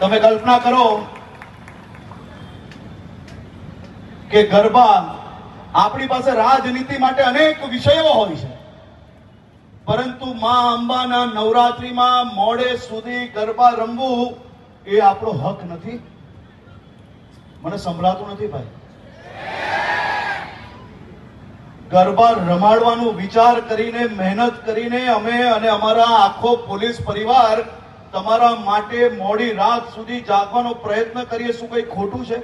તમે કલ્પના કરો કે ગરબા આપણી પાસે રાજનીતિ માટે અનેક વિષયો હોય છે. પરંતુ માં અંબાના નવરાત્રીમાં મોડે સુધી ગરબા રમવું એ આપણો હક નથી. મને સંભળાતું નથી ભાઈ. ગરબા રમાડવાનું વિચાર કરીને, મહેનત કરીને અમે અને અમારા આખો પોલીસ પરિવાર તમારા માટે મોડી રાત સુધી જાગવાનો પ્રયત્ન કરીએ, શું કઈ ખોટું છે?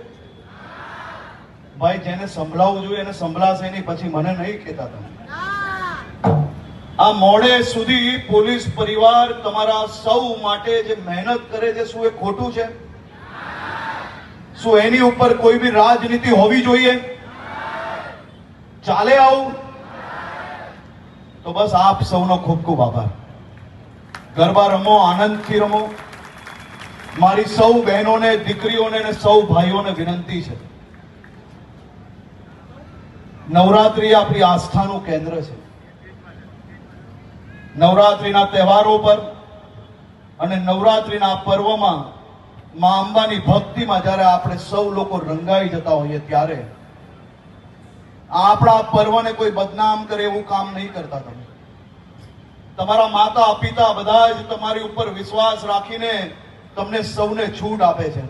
ભાઈ, જેને સંભળાવવું જોઈએ, એને સંભળાશે નહીં, પછી મને નહીં કહેતા તમે. આ મોડે સુધી પોલીસ પરિવાર તમારા સૌ માટે જે મહેનત કરે છે, શું એ ખોટું છે? શું એની ઉપર કોઈ બી રાજનીતિ હોવી જોઈએ? ચાલે આવું? તો બસ આપ સૌનો ખૂબ ખૂબ આભાર. ગરબા રમો, આનંદથી રમો. મારી સૌ બહેનોને, દીકરીઓને અને સૌ ભાઈઓને વિનંતી છે. નવરાત્રી આપણી આસ્થાનું કેન્દ્ર છે. નવરાત્રીના તહેવારો પર અને નવરાત્રીના પર્વમાં મા અંબાની ભક્તિમાં જ્યારે આપણે સૌ લોકો રંગાઈ જતા હોઈએ ત્યારે આપણા પર્વને કોઈ બદનામ કરે એવું કામ નહીં કરતા તમે. તમારા માતા, પિતા બધા જ તમારી ઉપર વિશ્વાસ રાખીને તમને સૌને છૂટ આપે છે.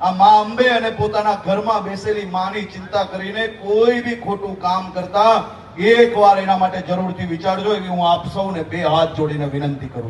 આ મા અંબે અને પોતાના ઘરમાં બેસેલી માની ચિંતા કરીને કોઈ બી ખોટું કામ કરતા એક વાર એના માટે જરૂરથી વિચારજો એવી હું આપ સૌને બે હાથ જોડીને વિનંતી કરું